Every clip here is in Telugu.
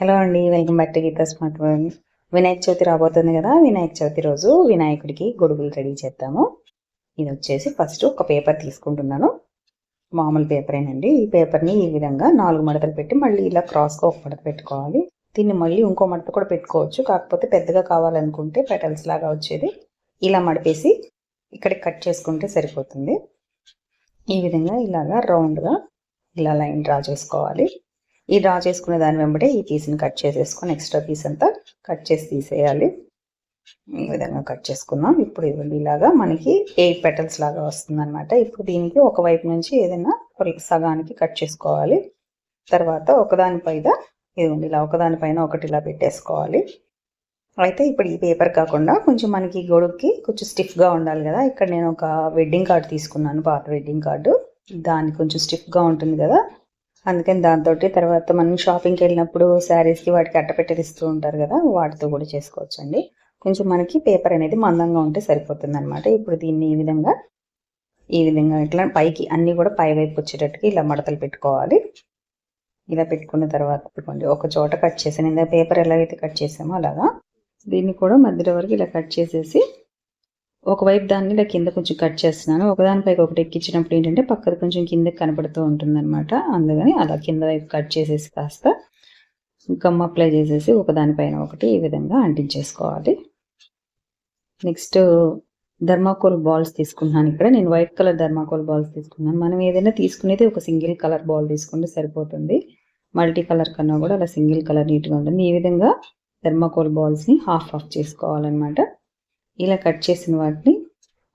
హలో అండి welcome back to Geetha smart world Vinayaka Chavithi రాబోతుంది కదా వినాయక చవితి రోజు వినాయకుడికి గొడుగులు రెడీ చేద్దాము. ఇది వచ్చేసి ఫస్ట్ ఒక పేపర్ తీసుకుంటున్నాను. మామూలు పేపరేనండి ఈ పేపర్ని ఈ విధంగా నాలుగు మడతలు పెట్టి మళ్ళీ ఇలా క్రాస్గా ఒక మడత పెట్టుకోవాలి. దీన్ని మళ్ళీ ఇంకో మడత కూడా పెట్టుకోవచ్చు. కాకపోతే పెద్దగా కావాలనుకుంటే పెటల్స్ లాగా వచ్చేది. ఇలా మడిపేసి ఇక్కడ కట్ చేసుకుంటే సరిపోతుంది. ఈ విధంగా ఇలాగా రౌండ్గా ఇలా లైన్ డ్రా చేసుకోవాలి. ఈ డ్రా చేసుకునే దాని వెంబడే ఈ పీస్ని కట్ చేసేసుకొని ఎక్స్ట్రా పీస్ అంతా కట్ చేసి తీసేయాలి. ఈ విధంగా కట్ చేసుకున్నాం ఇప్పుడు ఇవ్వండి. ఇలాగా మనకి ఎయిట్ పెటల్స్ లాగా వస్తుందన్నమాట. ఇప్పుడు దీనికి ఒక వైపు నుంచి ఏదైనా సగానికి కట్ చేసుకోవాలి. తర్వాత ఒకదాని పైన ఇదిగోండి ఇలా ఒకదాని పైన ఒకటి ఇలా పెట్టేసుకోవాలి. అయితే ఇప్పుడు ఈ పేపర్ కాకుండా కొంచెం మనకి గొడుగుకి కొంచెం స్టిఫ్గా ఉండాలి కదా. ఇక్కడ నేను ఒక వెడ్డింగ్ కార్డు తీసుకున్నాను పాత వెడ్డింగ్ కార్డు దానికి కొంచెం స్టిఫ్గా ఉంటుంది కదా. అందుకని దాంతో తర్వాత మనం షాపింగ్కి వెళ్ళినప్పుడు శారీస్కి వాటికి అట్టపెట్టెలు ఉంటారు కదా వాటితో కూడా చేసుకోవచ్చండి. కొంచెం మనకి పేపర్ అనేది మందంగా ఉంటే సరిపోతుంది అనమాట ఇప్పుడు దీన్ని ఈ విధంగా ఈ విధంగా ఇట్లా పైకి అన్నీ కూడా పై వైపు వచ్చేటట్టుగా ఇలా మడతలు పెట్టుకోవాలి. ఇలా పెట్టుకున్న తర్వాత పెట్టుకోండి ఒక చోట కట్ చేసాను ఇందా పేపర్ ఎలాగైతే కట్ చేసామో అలాగా. దీన్ని కూడా మధ్యలో వరకు ఇలా కట్ చేసేసి ఒకవైపు దాన్ని ఇలా కింద కొంచెం కట్ చేస్తున్నాను. ఒకదానిపైకి ఒకటి ఎక్కించినప్పుడు ఏంటంటే పక్కది కొంచెం కిందకి కనపడుతూ ఉంటుంది అనమాట అందుకని అలా కింద వైపు కట్ చేసేసి కాస్త గమ్ అప్లై చేసేసి ఒకదానిపైన ఒకటి ఈ విధంగా అంటించేసుకోవాలి. నెక్స్ట్ ధర్మాకోల్ బాల్స్ తీసుకున్నాను ఇక్కడ. నేను వైట్ కలర్ ధర్మాకోల్ బాల్స్ తీసుకున్నాను మనం ఏదైనా తీసుకునేది ఒక సింగిల్ కలర్ బాల్ తీసుకుంటే సరిపోతుంది. మల్టీ కలర్ కన్నా కూడా అలా సింగిల్ కలర్ నీట్గా ఉంటుంది. ఈ విధంగా థర్మాకోల్ బాల్స్ని హాఫ్ ఆఫ్ చేసుకోవాలన్నమాట. ఇలా కట్ చేసిన వాటిని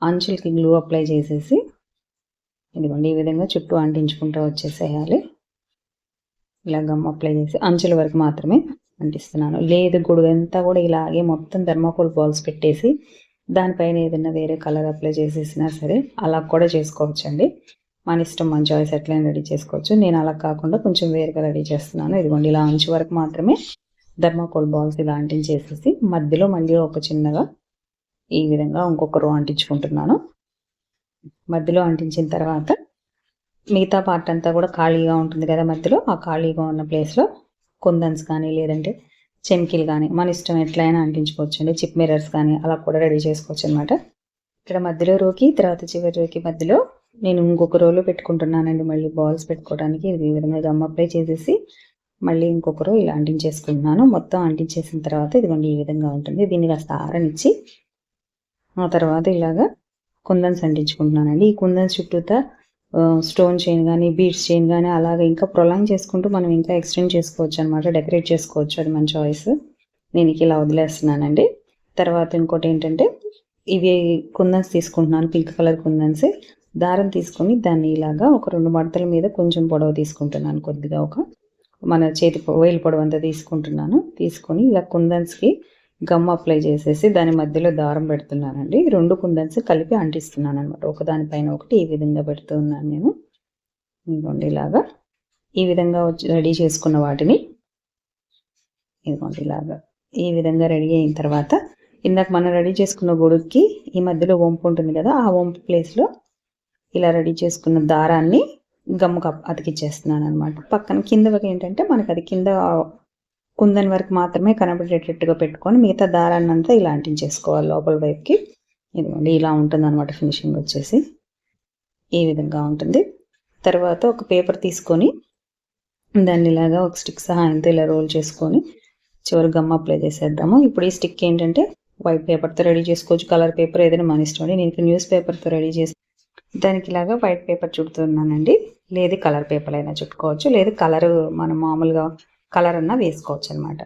అంచులకి గ్లూ అప్లై చేసేసి ఇదిగోండి ఈ విధంగా చుట్టూ అంటించుకుంటూ వచ్చేసేయాలి. ఇలా గమ్ అప్లై చేసి అంచుల వరకు మాత్రమే అంటిస్తున్నాను. లేదు గొడుగు కూడా ఇలాగే మొత్తం థర్మాకోల్ బాల్స్ పెట్టేసి దానిపైన ఏదైనా వేరే కలర్ అప్లై చేసేసినా సరే అలా కూడా చేసుకోవచ్చండి. మన ఇష్టం మన చాయిస్ ఎట్లయినా రెడీ చేసుకోవచ్చు. నేను అలా కాకుండా కొంచెం వేరుగా రెడీ చేస్తున్నాను. ఇదిగోండి ఇలా అంచు వరకు మాత్రమే థర్మాకోల్ బాల్స్ ఇలా అంటించేసేసి మధ్యలో మళ్ళీ ఒక చిన్నగా ఈ విధంగా ఇంకొక రో అంటించుకుంటున్నాను. మధ్యలో అంటించిన తర్వాత మిగతా పార్ట్ అంతా కూడా ఖాళీగా ఉంటుంది కదా మధ్యలో. ఆ ఖాళీగా ఉన్న ప్లేస్లో కుందన్స్ కానీ లేదంటే చెమ్కిలు కానీ మన ఇష్టం ఎట్లయినా అంటించుకోవచ్చు అండి చిప్ మిరర్స్ కానీ అలా కూడా రెడీ చేసుకోవచ్చు అనమాట ఇక్కడ మధ్యలో రోకి తర్వాత చివరి రోకి మధ్యలో నేను ఇంకొక రోలో పెట్టుకుంటున్నానండి. మళ్ళీ బాల్స్ పెట్టుకోవడానికి ఈ విధంగా గమ్ అప్లై చేసేసి మళ్ళీ ఇంకొక రో ఇలా అంటించేసుకుంటున్నాను. మొత్తం అంటించేసిన తర్వాత ఇదిగోండి ఈ విధంగా ఉంటుంది. దీన్ని కాస్త ఆరనిచ్చి ఆ తర్వాత ఇలాగా కుందన్స్ అంటించుకుంటున్నానండి ఈ కుందన్స్ చుట్టూతా స్టోన్ చైన్ కానీ బీడ్స్ చైన్ కానీ అలాగే ఇంకా ప్రొలాంగ్ చేసుకుంటూ మనం ఇంకా ఎక్స్టెండ్ చేసుకోవచ్చు అనమాట డెకరేట్ చేసుకోవచ్చు. అది మన చాయిస్. నేను ఇలా వదిలేస్తున్నానండి. తర్వాత ఇంకోటి ఏంటంటే ఇవి కుందన్స్ తీసుకుంటున్నాను. పింక్ కలర్ కుందన్స్. దారం తీసుకొని దాన్ని ఇలాగా ఒక రెండు మడతల మీద కొంచెం పొడవు తీసుకుంటున్నాను. కొద్దిగా ఒక మన చేతి వేలు పొడవు అంతా తీసుకుంటున్నాను. తీసుకొని ఇలా కుందన్స్కి గమ్ అప్లై చేసేసి దాని మధ్యలో దారం పెడుతున్నానండి. రెండు కుందన్స్ కలిపి అంటిస్తున్నాను అనమాట ఒకదానిపైన ఒకటి ఈ విధంగా పెడుతున్నాను నేను. ఇదిగోండి ఇలాగా. ఈ విధంగా రెడీ చేసుకున్న వాటిని ఇదిగోండి ఇలాగా. ఈ విధంగా రెడీ అయిన తర్వాత ఇందాక మనం రెడీ చేసుకున్న గొడుగుకి ఈ మధ్యలో వంపు ఉంటుంది కదా ఆ వంపు ప్లేస్లో ఇలా రెడీ చేసుకున్న దారాన్ని గమ్ము అతికిచ్చేస్తున్నాను అనమాట పక్కన కింద ఏంటంటే మనకి అది కింద కుందని వరకు మాత్రమే కనబడేటట్టుగా పెట్టుకొని మిగతా దారాన్ని అంతా ఇలా అంటించేసుకోవాలి లోపల వైపుకి. ఇదిగోండి ఇలా ఉంటుంది అనమాట ఫినిషింగ్ వచ్చేసి. ఈ విధంగా ఉంటుంది. తర్వాత ఒక పేపర్ తీసుకొని దాన్ని ఇలాగా ఒక స్టిక్ సహాయంతో ఇలా రోల్ చేసుకొని చివరి గమ్ అప్లై చేసేద్దాము. ఇప్పుడు ఈ స్టిక్ ఏంటంటే వైట్ పేపర్తో రెడీ చేసుకోవచ్చు. కలర్ పేపర్ ఏదైనా మన ఇష్టం అండి. నేను న్యూస్ పేపర్తో రెడీ చేసి దానికి ఇలాగా వైట్ పేపర్ చుడుతున్నానండి. లేదు కలర్ పేపర్ అయినా చుట్టుకోవచ్చు. లేదు కలర్ మనం మామూలుగా కలర్ అన్నా వేసుకోవచ్చు అనమాట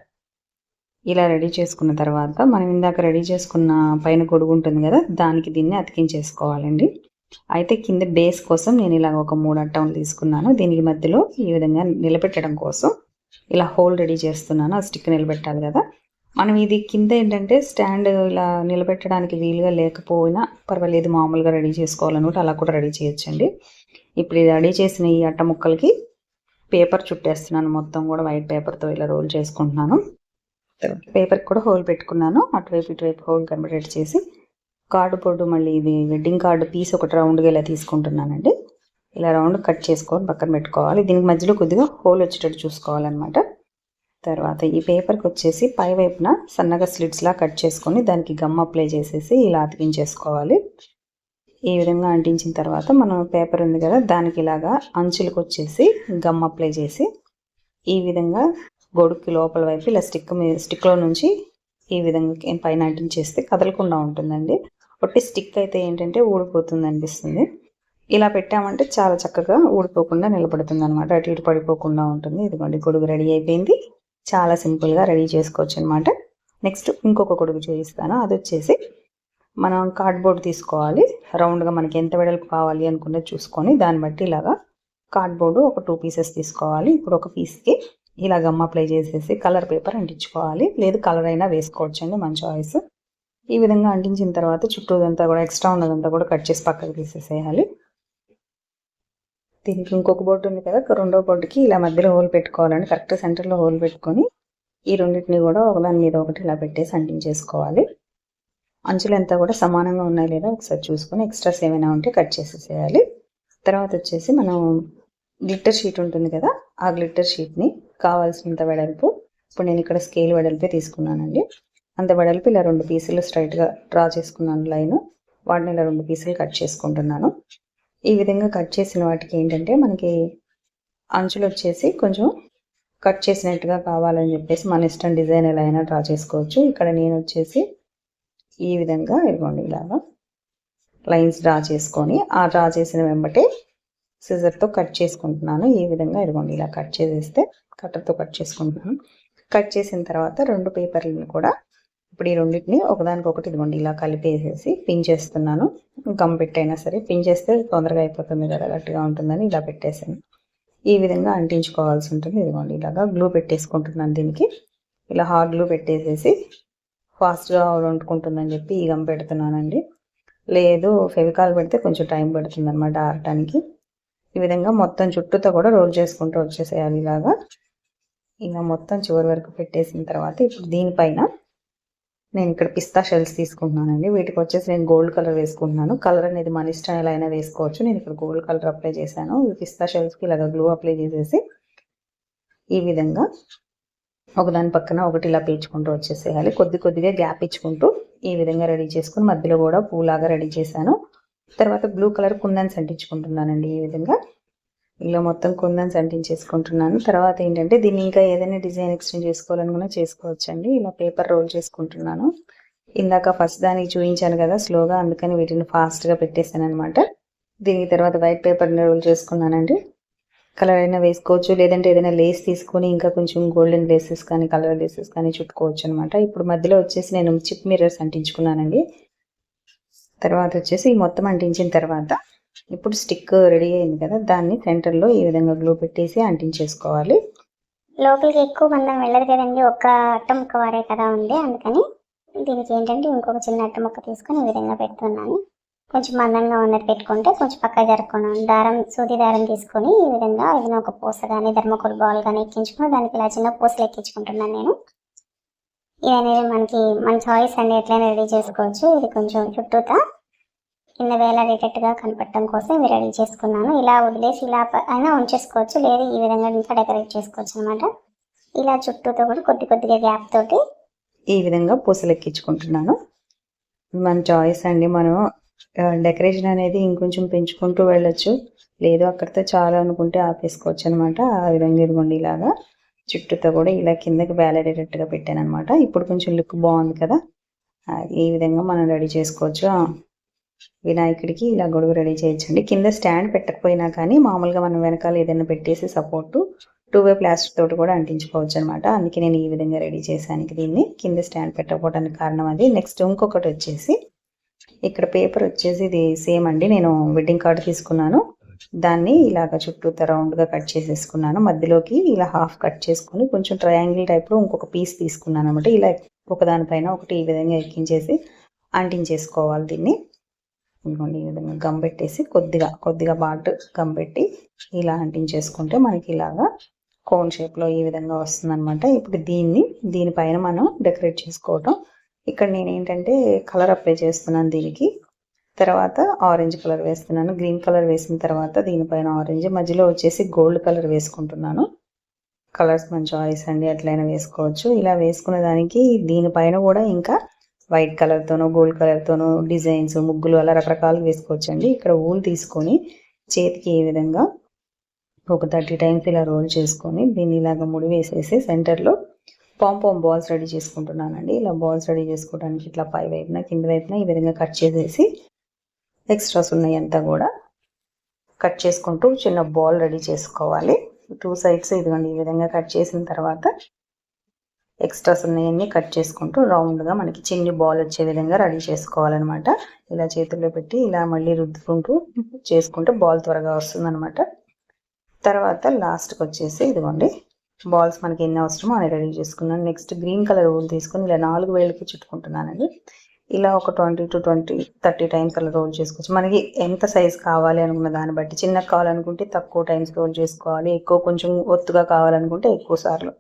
ఇలా రెడీ చేసుకున్న తర్వాత మనం ఇందాక రెడీ చేసుకున్న పైన గొడుగు ఉంటుంది కదా దానికి దీన్ని అతికించేసుకోవాలండి. అయితే కింద బేస్ కోసం నేను ఇలా ఒక మూడు అట్టం తీసుకున్నాను. దీనికి మధ్యలో ఈ విధంగా నిలబెట్టడం కోసం ఇలా హోల్ రెడీ చేస్తున్నాను. ఆ స్టిక్ నిలబెట్టాలి కదా. మనం ఇది కింద ఏంటంటే స్టాండ్ ఇలా నిలబెట్టడానికి వీలుగా లేకపోయినా పర్వాలేదు మామూలుగా రెడీ చేసుకోవాలనుకుంటే అలా కూడా రెడీ చేయొచ్చండి. ఇప్పుడు ఇది రెడీ చేసిన ఈ అట్ట ముక్కలకి పేపర్ చుట్టేస్తున్నాను. మొత్తం కూడా వైట్ పేపర్తో ఇలా రోల్ చేసుకుంటున్నాను. పేపర్కి కూడా హోల్ పెట్టుకున్నాను. అటువైపు ఇటువైపు హోల్ కంప్లీట్ చేసి కార్డు బోర్డు మళ్ళీ ఇది వెడ్డింగ్ కార్డు పీస్ ఒకటి రౌండ్గా ఇలా తీసుకుంటున్నానండి. ఇలా రౌండ్ కట్ చేసుకొని పక్కన పెట్టుకోవాలి. దీనికి మధ్యలో కొద్దిగా హోల్ వచ్చేటట్టు చూసుకోవాలన్నమాట. తర్వాత ఈ పేపర్కి వచ్చేసి పై వైపున సన్నగా స్లిట్స్లా కట్ చేసుకొని దానికి గమ్ అప్లై చేసేసి ఇలా అతికించేసుకోవాలి. ఈ విధంగా అంటించిన తర్వాత మనం పేపర్ ఉంది కదా దానికి ఇలాగా అంచులకు వచ్చేసి గమ్ అప్లై చేసి ఈ విధంగా గొడుక్కి లోపల వైపు ఇలా స్టిక్ మీద స్టిక్లో నుంచి ఈ విధంగా పైన అంటించేస్తే కదలకుండా ఉంటుందండి. ఒట్టి స్టిక్ అయితే ఏంటంటే ఊడిపోతుంది అనిపిస్తుంది. ఇలా పెట్టామంటే చాలా చక్కగా ఊడిపోకుండా నిలబడుతుంది అనమాట అటు ఇటు పడిపోకుండా ఉంటుంది. ఇదిగోండి గొడుగు రెడీ అయిపోయింది. చాలా సింపుల్గా రెడీ చేసుకోవచ్చు అనమాట నెక్స్ట్ ఇంకొక గొడుగు చూపిస్తాను. అది వచ్చేసి మనం కార్డ్బోర్డ్ తీసుకోవాలి. రౌండ్గా మనకి ఎంత వెడల్పు కావాలి అనుకున్నది చూసుకొని దాన్ని బట్టి ఇలాగా కార్డ్బోర్డు ఒక టూ పీసెస్ తీసుకోవాలి. ఇప్పుడు ఒక పీస్కి ఇలా గమ్మ అప్లై చేసేసి కలర్ పేపర్ అంటించుకోవాలి. లేదు కలర్ అయినా వేసుకోవచ్చు అండి మన చాయిస్ ఈ విధంగా అంటించిన తర్వాత చుట్టూదంతా కూడా ఎక్స్ట్రా ఉన్నదంతా కూడా కట్ చేసి పక్కకు తీసేసేయాలి. దీనికి ఇంకొక బోర్డు ఉంది కదా రెండో బోర్డుకి ఇలా మధ్యలో హోల్ పెట్టుకోవాలండి. కరెక్ట్ సెంటర్లో హోల్ పెట్టుకొని ఈ రెండింటిని కూడా ఒకదాని మీద ఒకటి ఇలా పెట్టేసి అంటించేసుకోవాలి. అంచులంతా కూడా సమానంగా ఉన్నాయి లేదా ఒకసారి చూసుకొని ఎక్స్ట్రాస్ ఏమైనా ఉంటే కట్ చేసేసేయాలి. తర్వాత వచ్చేసి మనం గ్లిట్టర్ షీట్ ఉంటుంది కదా ఆ గ్లిట్టర్ షీట్ని కావాల్సినంత వెడల్పు ఇప్పుడు నేను ఇక్కడ స్కేల్ వెడల్పే తీసుకున్నానండి. అంత వెడల్పు ఇలా రెండు పీసులు స్ట్రైట్గా డ్రా చేసుకున్నాను లైన్. వాటిని ఇలా రెండు పీసులు కట్ చేసుకుంటున్నాను. ఈ విధంగా కట్ చేసిన వాటికి ఏంటంటే మనకి అంచులు వచ్చేసి కొంచెం కట్ చేసినట్టుగా కావాలని చెప్పేసి మన ఇష్టం డిజైన్ ఎలా అయినా డ్రా చేసుకోవచ్చు. ఇక్కడ నేను వచ్చేసి ఈ విధంగా ఇదిగోండి ఇలాగా లైన్స్ డ్రా చేసుకొని ఆ డ్రా చేసిన వెంబటే సిజర్తో కట్ చేసుకుంటున్నాను. ఈ విధంగా ఇదిగోండి ఇలా కట్ చేసేస్తే కట్టర్తో కట్ చేసుకుంటున్నాను. కట్ చేసిన తర్వాత రెండు పేపర్లను కూడా ఇప్పుడు ఈ రెండింటిని ఒకదానికొకటి ఇదిగోండి ఇలా కలిపేసేసి పిన్ చేస్తున్నాను. గమ్ పెట్టైనా సరే పిన్ చేస్తే తొందరగా అయిపోతుంది కదా గట్టిగా ఉంటుందని ఇలా పెట్టేసాను ఈ విధంగా అంటించుకోవాల్సి ఉంటుంది. ఇదిగోండి ఇలాగా గ్లూ పెట్టేసుకుంటున్నాను దీనికి. ఇలా హార్డ్ గ్లూ పెట్టేసేసి ఫాస్ట్గా వండుకుంటుందని చెప్పి ఈ గమ్ పెడుతున్నానండి. లేదు ఫెవికాల్ పెడితే కొంచెం టైం పడుతుంది అనమాట ఆరటానికి. ఈ విధంగా మొత్తం చుట్టూతో కూడా రోల్ చేసుకుంటూ వచ్చేసేయాలి ఇలాగా. ఇలా మొత్తం చివరి వరకు పెట్టేసిన తర్వాత ఇప్పుడు దీనిపైన నేను ఇక్కడ పిస్తా షెల్స్ తీసుకుంటున్నానండి. వీటికి వచ్చేసి నేను గోల్డ్ కలర్ వేసుకుంటున్నాను. కలర్ అనేది మన ఇష్టం ఎలా అయినా వేసుకోవచ్చు. నేను ఇక్కడ గోల్డ్ కలర్ అప్లై చేశాను. పిస్తా షెల్స్కి ఇలాగ గ్లూ అప్లై చేసేసి ఈ విధంగా ఒకదాని పక్కన ఒకటి ఇలా పీల్చుకుంటూ వచ్చేసేయాలి. కొద్ది కొద్దిగా గ్యాప్ ఇచ్చుకుంటూ ఈ విధంగా రెడీ చేసుకుని మధ్యలో కూడా పూలాగా రెడీ చేశాను. తర్వాత బ్లూ కలర్ కుందన్స్ అంటించుకుంటున్నానండి ఈ విధంగా. ఇలా మొత్తం కుందన్స్ అంటించేసుకుంటున్నాను తర్వాత ఏంటంటే దీన్ని ఇంకా ఏదైనా డిజైన్ ఎక్స్టెండ్ చేసుకోవాలనుకున్నా చేసుకోవచ్చండి. ఇలా పేపర్ రోల్ చేసుకుంటున్నాను. ఇందాక ఫస్ట్ దానికి చూపించాను కదా స్లోగా అందుకని వీటిని ఫాస్ట్గా పెట్టేశాను అనమాట దీనికి తర్వాత వైట్ పేపర్ని రోల్ చేసుకున్నానండి. కలర్ అయినా వేసుకోవచ్చు. లేదంటే ఏదైనా లేస్ తీసుకొని ఇంకా కొంచెం గోల్డెన్ లేసెస్ కానీ కలర్ లేసెస్ కానీ చుట్టుకోవచ్చు అనమాట ఇప్పుడు మధ్యలో వచ్చేసి నేను చిప్ మిర్రర్స్ అంటించుకున్నానండి. తర్వాత వచ్చేసి మొత్తం అంటించిన తర్వాత ఇప్పుడు స్టిక్ రెడీ అయింది కదా దాన్ని సెంటర్లో ఈ విధంగా గ్లూ పెట్టేసి అంటించేసుకోవాలి. లోపలికి ఎక్కువ మందం వెళ్ళదు కదండి ఒక అట్ట ముక్క వాడే కదా ఉంది. అందుకని దీనికి ఏంటంటే ఇంకొక చిన్న అట్ట ముక్క తీసుకొని ఈ విధంగా పెడుతున్నాను. కొంచెం మందంగా ఉన్నది పెట్టుకుంటే కొంచెం పక్క జరగకుండా దారం సూది దారం తీసుకొని ఈ విధంగా ఏదైనా ఒక పూస కానీ ధర్మకోల్ బాల్ కానీ ఎక్కించుకుని దానికి ఇలా చిన్న పూసలు ఎక్కించుకుంటున్నాను నేను. ఇది అనేది మనకి మన చాయిస్ అండి ఎట్లయినా రెడీ చేసుకోవచ్చు. ఇది కొంచెం చుట్టూతా కింద వేలాడేటట్టుగా కనపడటం కోసం ఇవి రెడీ చేసుకున్నాను. ఇలా వదిలేసి ఇలా అయినా ఉంచేసుకోవచ్చు లేదు ఈ విధంగా ఇంకా డెకరేట్ చేసుకోవచ్చు అనమాట ఇలా చుట్టూతో కూడా కొద్ది కొద్దిగా గ్యాప్ తోటి ఈ విధంగా పూసలు ఎక్కించుకుంటున్నాను. మన చాయిస్ అండి మనం డెకరేషన్ అనేది ఇంకొంచెం పెంచుకుంటూ వెళ్ళొచ్చు. లేదు అక్కడితో చాలా అనుకుంటే ఆపేసుకోవచ్చు అనమాట ఆ విధంగా ఇదిగోండి ఇలాగా. చుట్టూతో కూడా ఇలా కిందకి వేలాడేటట్టుగా పెట్టాను అనమాట ఇప్పుడు కొంచెం లుక్ బాగుంది కదా. ఈ విధంగా మనం రెడీ చేసుకోవచ్చు. వినాయకుడికి ఇలా గొడుగు రెడీ చేయొచ్చండి కింద స్టాండ్ పెట్టకపోయినా కానీ మామూలుగా మనం వెనకాల ఏదైనా పెట్టేసి సపోర్టు టూ వే ప్లాస్టిక్ తోటి కూడా అంటించుకోవచ్చు అనమాట అందుకే నేను ఈ విధంగా రెడీ చేశాను దీన్ని. కింద స్టాండ్ పెట్టకపోవడానికి కారణం అది. నెక్స్ట్ ఇంకొకటి వచ్చేసి ఇక్కడ పేపర్ వచ్చేసి ఇది సేమ్ అండి. నేను వెడ్డింగ్ కార్డు తీసుకున్నాను. దాన్ని ఇలాగ చుట్టూ రౌండ్గా కట్ చేసేసుకున్నాను. మధ్యలోకి ఇలా హాఫ్ కట్ చేసుకుని కొంచెం ట్రయాంగిల్ టైప్లో ఇంకొక పీస్ తీసుకున్నాను అనమాట ఇలా ఒకదానిపైన ఒకటి ఈ విధంగా ఎక్కించేసి అంటించేసుకోవాలి దీన్ని. ఇదిగోండి ఈ విధంగా గమ్ పెట్టేసి కొద్దిగా కొద్దిగా బాటు గమ్ పెట్టి ఇలా అంటించేసుకుంటే మనకి ఇలాగా కోన్ షేప్లో ఈ విధంగా వస్తుందన్నమాట. ఇప్పుడు దీన్ని దీనిపైన మనం డెకరేట్ చేసుకోవటం. ఇక్కడ నేను ఏంటంటే కలర్ అప్లై చేస్తున్నాను దీనికి. తర్వాత ఆరెంజ్ కలర్ వేస్తున్నాను. గ్రీన్ కలర్ వేసిన తర్వాత దీనిపైన ఆరెంజ్ మధ్యలో వచ్చేసి గోల్డ్ కలర్ వేసుకుంటున్నాను. కలర్స్ మన చాయిస్ అండి ఎట్లయినా వేసుకోవచ్చు. ఇలా వేసుకున్న దానికి దీనిపైన కూడా ఇంకా వైట్ కలర్తోనో గోల్డ్ కలర్తోనో డిజైన్స్ ముగ్గులు అలా రకరకాలు వేసుకోవచ్చు అండి ఇక్కడ ఊలు తీసుకొని చేతికి ఏ విధంగా ఒక థర్టీ టైమ్స్ ఇలా రోల్ చేసుకొని దీన్ని ఇలాగ ముడి వేసేసి సెంటర్లో పాంపాం బాల్స్ రెడీ చేసుకుంటున్నానండి. ఇలా బాల్స్ రెడీ చేసుకోవడానికి ఇట్లా పై వైపున కింద వైపున ఈ విధంగా కట్ చేసేసి ఎక్స్ట్రాస్ ఉన్నాయంతా కూడా కట్ చేసుకుంటూ చిన్న బాల్ రెడీ చేసుకోవాలి. టూ సైడ్స్ ఇదిగోండి ఈ విధంగా కట్ చేసిన తర్వాత ఎక్స్ట్రాస్ ఉన్నాయన్నీ కట్ చేసుకుంటూ రౌండ్గా మనకి చిన్ని బాల్ వచ్చే విధంగా రెడీ చేసుకోవాలన్నమాట. ఇలా చేతుల్లో పెట్టి ఇలా మళ్ళీ రుద్దుకుంటూ చేసుకుంటే బాల్ త్వరగా వస్తుందన్నమాట. తర్వాత లాస్ట్కి వచ్చేసి ఇదిగోండి బాల్స్ మనకి ఎన్ని అవసరమో అని రెడీ చేసుకున్నాను. నెక్స్ట్ గ్రీన్ కలర్ రోల్ తీసుకొని ఇలా నాలుగు వేళ్ళకి చుట్టుకుంటున్నానండి. ఇలా ఒక twenty to twenty thirty times అలా రోల్ చేసుకోవచ్చు. మనకి ఎంత సైజ్ కావాలి అనుకున్న దాన్ని బట్టి చిన్నగా కావాలనుకుంటే తక్కువ టైమ్స్ రోల్ చేసుకోవాలి. ఎక్కువ కొంచెం ఒత్తుగా కావాలనుకుంటే ఎక్కువ సార్లు.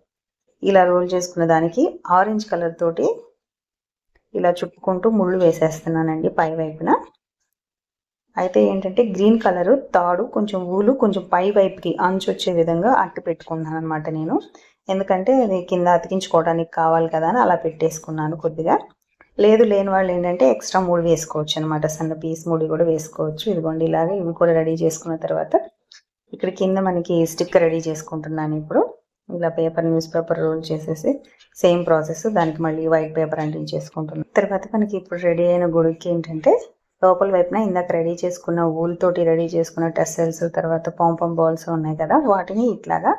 ఇలా రోల్ చేసుకున్న దానికి ఆరెంజ్ కలర్ తోటి ఇలా చుట్టుకుంటూ ముళ్ళు వేసేస్తున్నానండి పై వైపున. అయితే ఏంటంటే గ్రీన్ కలర్ తాడు కొంచెం ఊలు కొంచెం పై వైపుకి అంచు వచ్చే విధంగా అట్టు పెట్టుకున్నాను అనమాట నేను. ఎందుకంటే అది కింద అతికించుకోవడానికి కావాలి కదా అని అలా పెట్టేసుకున్నాను కొద్దిగా. లేదు లేని వాళ్ళు ఏంటంటే ఎక్స్ట్రా మూడు వేసుకోవచ్చు అనమాట సన్న పీస్ ముడి కూడా వేసుకోవచ్చు. ఇదిగోండి ఇలాగే ఇవి కూడా రెడీ చేసుకున్న తర్వాత ఇక్కడ కింద మనకి స్టిక్ రెడీ చేసుకుంటున్నాను ఇప్పుడు. ఇలా పేపర్ న్యూస్ పేపర్ రోల్ చేసేసి సేమ్ ప్రాసెస్ దానికి మళ్ళీ వైట్ పేపర్ అంటించేసుకుంటున్నాను. తర్వాత మనకి ఇప్పుడు రెడీ అయిన గుడికి ఏంటంటే లోపల వైపున ఇందాక రెడీ చేసుకున్న ఊల్ తోటి రెడీ చేసుకున్న టెస్సెల్స్ తర్వాత పాంపం బాల్స్ ఉన్నాయి కదా వాటిని ఇట్లాగా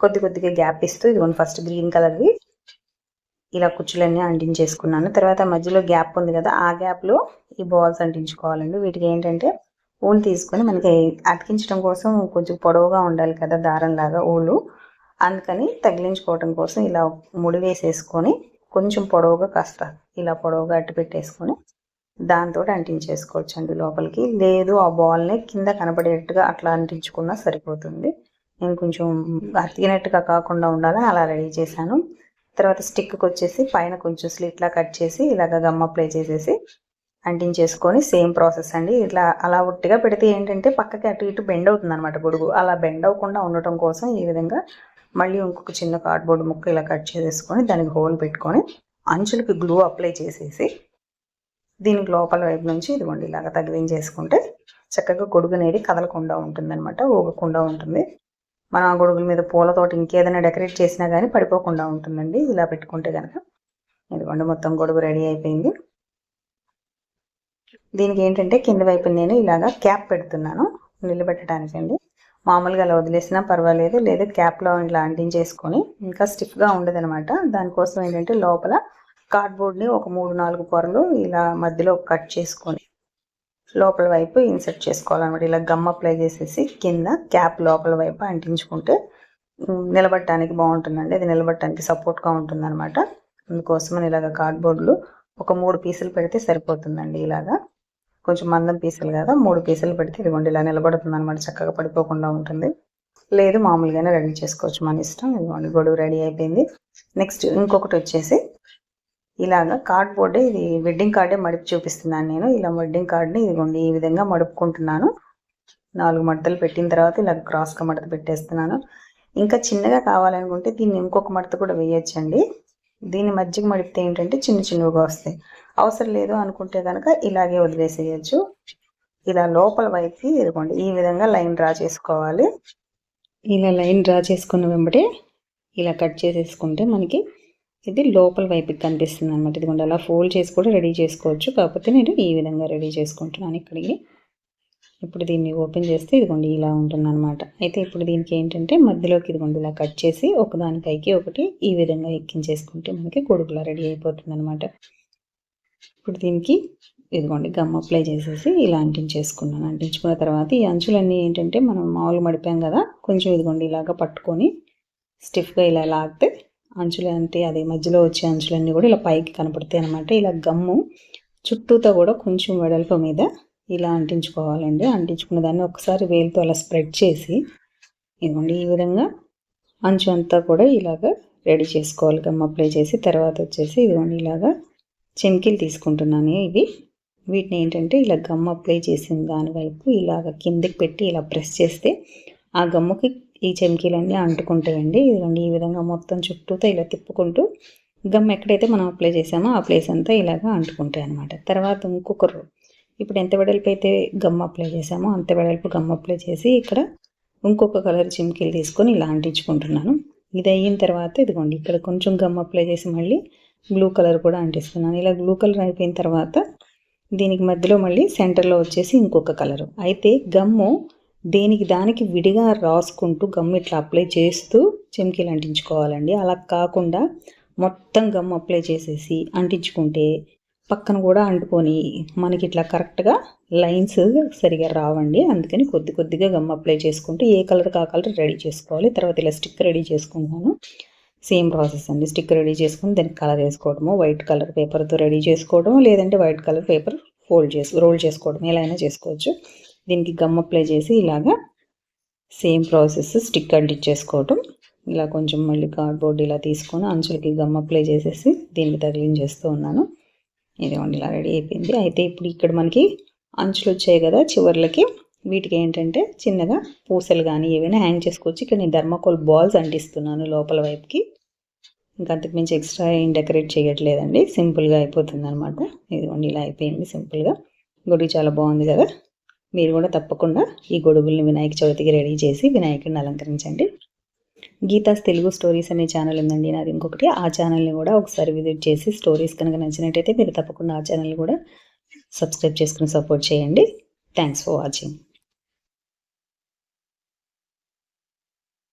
కొద్ది కొద్దిగా గ్యాప్ ఇస్తూ ఇదిగోండి ఫస్ట్ గ్రీన్ కలర్వి. ఇలా కుచ్చులన్నీ అంటించేసుకున్నాను. తర్వాత మధ్యలో గ్యాప్ ఉంది కదా ఆ గ్యాప్లో ఈ బాల్స్ అంటించుకోవాలండి. వీటికి ఏంటంటే ఊలు తీసుకొని మనకి అతికించడం కోసం కొంచెం పొడవుగా ఉండాలి కదా దారం లాగా ఊలు. అందుకని తగిలించుకోవడం కోసం ఇలా ముడి వేసేసుకొని కొంచెం పొడవుగా కాస్త ఇలా పొడవుగా అట్టు పెట్టేసుకొని దాంతో అంటించేసుకోవచ్చు అండి లోపలికి. లేదు ఆ బాల్ని కింద కనపడేట్టుగా అట్లా అంటించుకున్నా సరిపోతుంది. నేను కొంచెం అతికినట్టుగా కాకుండా ఉండాలని అలా రెడీ చేశాను. తర్వాత స్టిక్కి వచ్చేసి పైన కొంచెం స్లిట్లా కట్ చేసి ఇలాగ గమ్ అప్లై చేసేసి అంటించేసుకొని సేమ్ ప్రాసెస్ అండి. ఇట్లా అలా ఒట్టిగా పెడితే ఏంటంటే పక్కకి అటు ఇటు బెండ్ అవుతుంది అనమాట గొడుగు. అలా బెండ్ అవ్వకుండా ఉండటం కోసం ఈ విధంగా మళ్ళీ ఇంకొక చిన్న కార్డ్బోర్డ్ ముక్క ఇలా కట్ చేసేసుకొని దానికి హోల్ పెట్టుకొని అంచులకి గ్లూ అప్లై చేసేసి దీనికి లోపల వైపు నుంచి ఇదిగోండి ఇలాగ తగిలించేసుకుంటే చక్కగా గొడుగు అనేది కదలకుండా ఉంటుంది అనమాట ఊగకుండా ఉంటుంది. మనం ఆ గొడుగుల మీద పూలతోటి ఇంకేదైనా డెకరేట్ చేసినా కానీ పడిపోకుండా ఉంటుందండి. ఇలా పెట్టుకుంటే కనుక ఇదిగోండి మొత్తం గొడుగు రెడీ అయిపోయింది. దీనికి ఏంటంటే కింద వైపు నేను ఇలాగా క్యాప్ పెడుతున్నాను నిలబెట్టడానికండి. మామూలుగా అలా వదిలేసినా పర్వాలేదు లేదా క్యాప్లో ఇలా అంటించేసుకొని ఇంకా స్టిఫ్గా ఉండదనమాట దానికోసం ఏంటంటే లోపల కార్డ్బోర్డ్ని ఒక మూడు నాలుగు పొరలు ఇలా మధ్యలో కట్ చేసుకొని లోపల వైపు ఇన్సర్ట్ చేసుకోవాలన్నమాట. ఇలా గమ్ అప్లై చేసేసి కింద క్యాప్ లోపల వైపు అంటించుకుంటే నిలబడటానికి బాగుంటుందండి. అది నిలబడటానికి సపోర్ట్గా ఉంటుందన్నమాట. అందుకోసం ఇలాగ కార్డ్బోర్డ్లు ఒక మూడు పీసులు పెడితే సరిపోతుందండి ఇలాగా. కొంచెం మందం పీసులు కదా మూడు పీసులు పెడితే ఇదిగోండి ఇలా నిలబడుతుంది అనమాట చక్కగా పడిపోకుండా ఉంటుంది. లేదు మామూలుగానే రెడీ చేసుకోవచ్చు మన ఇష్టం ఇదిగోండి గొడుగు రెడీ అయిపోయింది. నెక్స్ట్ ఇంకొకటి వచ్చేసి ఇలాగా కార్డ్బోర్డే ఇది వెడ్డింగ్ కార్డే మడిపి చూపిస్తున్నాను నేను. ఇలా వెడ్డింగ్ కార్డ్ని ఇదిగోండి ఈ విధంగా మడుపుకుంటున్నాను. నాలుగు మడతలు పెట్టిన తర్వాత ఇలా క్రాస్గా మడత పెట్టేస్తున్నాను. ఇంకా చిన్నగా కావాలనుకుంటే దీన్ని ఇంకొక మడత కూడా వేయొచ్చండి. దీన్ని మధ్యకి మడిపితే ఏంటంటే చిన్న చిన్నగా వస్తాయి. అవసరం లేదు అనుకుంటే కనుక ఇలాగే వదిలేసేయచ్చు. ఇలా లోపల వైపు ఇదిగోండి ఈ విధంగా లైన్ డ్రా చేసుకోవాలి. ఇలా లైన్ డ్రా చేసుకున్న వెంబడే ఇలా కట్ చేసేసుకుంటే మనకి ఇది లోపల వైపుకి కనిపిస్తుంది అనమాట ఇదిగోండి అలా ఫోల్డ్ చేసి కూడా రెడీ చేసుకోవచ్చు. కాకపోతే నేను ఈ విధంగా రెడీ చేసుకుంటున్నాను ఇక్కడికి ఇప్పుడు దీన్ని ఓపెన్ చేస్తే ఇదిగోండి ఇలా ఉంటుంది అనమాట అయితే ఇప్పుడు దీనికి ఏంటంటే మధ్యలోకి ఇదిగోండి ఇలా కట్ చేసి ఒకదానిపైకి ఒకటి ఈ విధంగా ఎక్కించేసుకుంటే మనకి కొడుకులా రెడీ అయిపోతుంది అనమాట ఇప్పుడు దీనికి ఇదిగోండి గమ్ అప్లై చేసేసి ఇలా అంటించేసుకున్నాను. అంటించుకున్న తర్వాత ఈ అంచులన్నీ ఏంటంటే మనం మామూలు మడిపాం కదా కొంచెం ఇదిగోండి ఇలాగా పట్టుకొని స్టిఫ్గా ఇలా లాగితే అంచులు అంటే అదే మధ్యలో వచ్చే అంచులన్నీ కూడా ఇలా పైకి కనపడతాయి అనమాట ఇలా గమ్ము చుట్టూతో కూడా కొంచెం వెడల్పు మీద ఇలా అంటించుకోవాలండి. అంటించుకున్న దాన్ని ఒకసారి వేలుతో అలా స్ప్రెడ్ చేసి ఇదిగోండి ఈ విధంగా అంచు అంతా కూడా ఇలాగ రెడీ చేసుకోవాలి. గమ్ అప్లై చేసి తర్వాత వచ్చేసి ఇదిగోండి ఇలాగా చెంకిలు తీసుకుంటున్నాను ఇవి. వీటిని ఏంటంటే ఇలా గమ్ అప్లై చేసిన దాని వైపు ఇలాగ కిందకి పెట్టి ఇలా ప్రెస్ చేస్తే ఆ గమ్ముకి ఈ చెమ్కీలన్నీ అంటుకుంటాయండి. ఇదిగోండి ఈ విధంగా మొత్తం చుట్టూతో ఇలా తిప్పుకుంటూ గమ్ ఎక్కడైతే మనం అప్లై చేసామో ఆ ప్లేస్ అంతా ఇలాగా అంటుకుంటాయి అనమాట తర్వాత ఇంకొక రో ఇప్పుడు ఎంత వెడల్పు అయితే గమ్ అప్లై చేసామో అంత వెడల్పు గమ్ అప్లై చేసి ఇక్కడ ఇంకొక కలర్ చిమ్కీలు తీసుకొని ఇలా అంటించుకుంటున్నాను. ఇది అయిన తర్వాత ఇదిగోండి ఇక్కడ కొంచెం గమ్ అప్లై చేసి మళ్ళీ బ్లూ కలర్ కూడా అంటిస్తున్నాను. ఇలా బ్లూ కలర్ అయిపోయిన తర్వాత దీనికి మధ్యలో మళ్ళీ సెంటర్లో వచ్చేసి ఇంకొక కలరు. అయితే గమ్ము దేనికి దానికి విడిగా రాసుకుంటూ గమ్ ఇట్లా అప్లై చేస్తూ చెమ్కీలు అంటించుకోవాలండి అలా కాకుండా మొత్తం గమ్ అప్లై చేసేసి అంటించుకుంటే పక్కన కూడా అంటుకొని మనకి ఇట్లా కరెక్ట్గా లైన్స్ సరిగా రావండి. అందుకని కొద్ది కొద్దిగా గమ్ అప్లై చేసుకుంటూ ఏ కలర్ కా కలర్ రెడీ చేసుకోవాలి. తర్వాత ఇలా స్టిక్ రెడీ చేసుకుంటాను. సేమ్ ప్రాసెస్ అండి. స్టిక్ రెడీ చేసుకుని దానికి కలర్ వేసుకోవడము వైట్ కలర్ పేపర్తో రెడీ చేసుకోవడం లేదంటే వైట్ కలర్ పేపర్ ఫోల్డ్ చేసి రోల్ చేసుకోవడం ఎలా అయినా చేసుకోవచ్చు. దీనికి గమ్ అప్లై చేసి ఇలాగా సేమ్ ప్రాసెస్ స్టిక్ అంటించేసుకోవటం ఇలా కొంచెం మళ్ళీ కార్డ్బోర్డ్ ఇలా తీసుకొని అంచులకి గమ్ అప్లై చేసేసి దీన్ని తగిలించేస్తూ ఉన్నాను. ఇదిగోండి ఇలా రెడీ అయిపోయింది. అయితే ఇప్పుడు ఇక్కడ మనకి అంచులు వచ్చాయి కదా చివర్లకి. వీటికి ఏంటంటే చిన్నగా పూసలు కానీ ఏవైనా హ్యాంగ్ చేసుకోవచ్చు. ఇక్కడ నేను ధర్మకోల్ బాల్స్ అంటిస్తున్నాను లోపల వైపుకి. ఇంకా అంతకుమించి ఎక్స్ట్రా ఏం డెకరేట్ చేయట్లేదండి. సింపుల్గా అయిపోతుంది అనమాట ఇదిగోండి ఇలా అయిపోయింది సింపుల్గా గుడి చాలా బాగుంది కదా. మీరు కూడా తప్పకుండా ఈ గొడుగుల్ని వినాయక చవితికి రెడీ చేసి వినాయకుడిని అలంకరించండి. గీతాస్ తెలుగు స్టోరీస్ అనే ఛానల్ ఉందండి. నాది ఇంకొకటి. ఆ ఛానల్ని కూడా ఒకసారి విజిట్ చేసి స్టోరీస్ కనుక నచ్చినట్టయితే మీరు తప్పకుండా ఆ ఛానల్ని కూడా సబ్స్క్రైబ్ చేసుకుని సపోర్ట్ చేయండి. Thanks for watching.